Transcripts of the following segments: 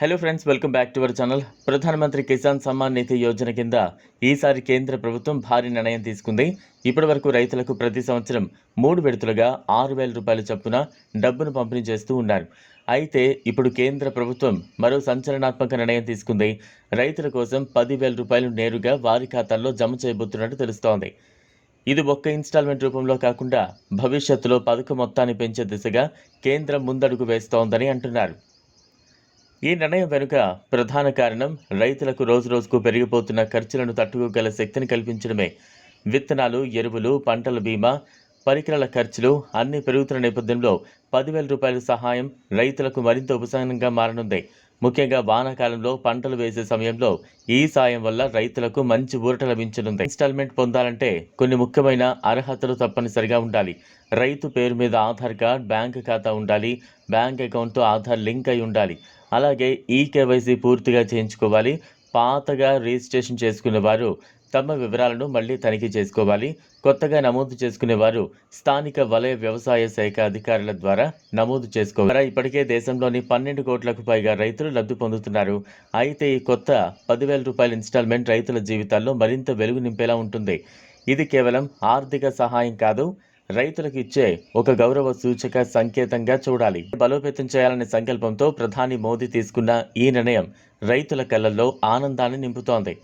Hello friends welcome back to our channel ప్రధానమంత్రి కిసాన్ సమ్మాన్ నిధి యోజన కింద ఈసారి కేంద్ర ప్రభుత్వం భారీ నిర్ణయం తీసుకుంది. ఇప్పటి వరకు రైతులకు ప్రతి సంవత్సరం మూడు విడతలుగా ఆరు వేల రూపాయల చొప్పున డబ్బును పంపిణీ చేస్తూ ఉన్నారు. అయితే ఇప్పుడు కేంద్ర ప్రభుత్వం మరో సంచలనాత్మక నిర్ణయం తీసుకుంది. రైతుల కోసం పదివేల రూపాయలు నేరుగా వారి ఖాతాల్లో జమ చేయబోతున్నట్టు తెలుస్తోంది. ఇది ఒక్క ఇన్స్టాల్మెంట్ రూపంలో కాకుండా భవిష్యత్తులో పథకం మొత్తాన్ని పెంచే దిశగా కేంద్రం ముందడుగు వేస్తోందని అంటున్నారు. ఈ నిర్ణయం వెనుక ప్రధాన కారణం రైతులకు రోజురోజుకు పెరిగిపోతున్న ఖర్చులను తట్టుకోగల శక్తిని కల్పించడమే. విత్తనాలు ఎరువులు పంటల బీమా పరికరాల ఖర్చులు అన్ని పెరుగుతున్న నేపథ్యంలో పదివేల రూపాయల సహాయం రైతులకు మరింత ఉపశమనంగా మారనుంది. ముఖ్యంగా వానాకాలంలో పంటలు వేసే సమయంలో ఈ సాయం వల్ల రైతులకు మంచి ఊరట లభించనుంది. ఇన్స్టాల్మెంట్ పొందాలంటే కొన్ని ముఖ్యమైన అర్హతలు తప్పనిసరిగా ఉండాలి. రైతు పేరు మీద ఆధార్ కార్డ్ బ్యాంక్ ఖాతా ఉండాలి. బ్యాంక్ అకౌంట్తో ఆధార్ లింక్ అయి ఉండాలి. అలాగే ఈ కేవైసీ పూర్తిగా చేయించుకోవాలి. పాతగా రిజిస్ట్రేషన్ చేసుకునే వారు తమ వివరాలను మళ్ళీ తనిఖీ చేసుకోవాలి. కొత్తగా నమోదు చేసుకునే వారు స్థానిక వలయ వ్యవసాయ శాఖ అధికారుల ద్వారా నమోదు చేసుకోవాలి. ఇప్పటికే దేశంలోని పన్నెండు కోట్లకు పైగా రైతులు లబ్ధి పొందుతున్నారు. అయితే ఈ కొత్త పదివేల రూపాయల ఇన్స్టాల్మెంట్ రైతుల జీవితాల్లో మరింత వెలుగు నింపేలా ఉంటుంది. ఇది కేవలం ఆర్థిక సహాయం కాదు రైతులకు ఇచ్చే ఒక గౌరవ సూచక సంకేతంగా చూడాలి. బలోపేతం చేయాలనే సంకల్పంతో ప్రధాని మోదీ తీసుకున్న ఈ నిర్ణయం రైతుల కళ్ళల్లో ఆనందాన్ని నింపుతోంది.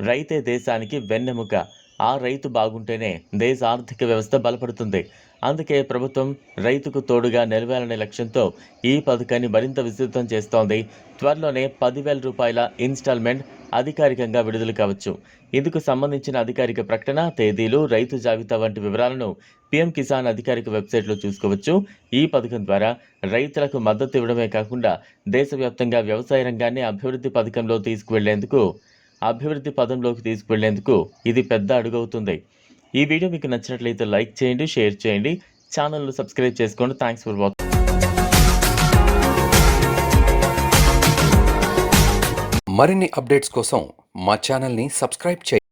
రైతే దేశానికి వెన్నెముక. ఆ రైతు బాగుంటేనే దేశ ఆర్థిక వ్యవస్థ బలపడుతుంది. అందుకే ప్రభుత్వం రైతుకు తోడుగా నిలవాలనే లక్ష్యంతో ఈ పథకాన్ని మరింత విస్తృతం చేస్తోంది. త్వరలోనే పదివేల రూపాయల ఇన్స్టాల్మెంట్ అధికారికంగా విడుదల కావచ్చు. ఇందుకు సంబంధించిన అధికారిక ప్రకటన తేదీలు రైతు జాబితా వంటి వివరాలను పీఎం కిసాన్ అధికారిక వెబ్సైట్లో చూసుకోవచ్చు. ఈ పథకం ద్వారా రైతులకు మద్దతు ఇవ్వడమే కాకుండా దేశవ్యాప్తంగా వ్యవసాయ రంగాన్ని అభివృద్ధి పథకంలో తీసుకువెళ్ళేందుకు అభివృద్ధి పదంలోకి తీసుకువెళ్ళేందుకు ఇది పెద్ద అడుగవుతుంది. ఈ వీడియో మీకు నచ్చినట్లయితే లైక్ చేయండి షేర్ చేయండి. ఛానల్ను సబ్స్క్రైబ్ చేసుకోండి. థ్యాంక్స్ ఫర్ వాచింగ్ మరిన్ని అప్డేట్స్ కోసం మా ఛానల్ని సబ్స్క్రైబ్ చేయండి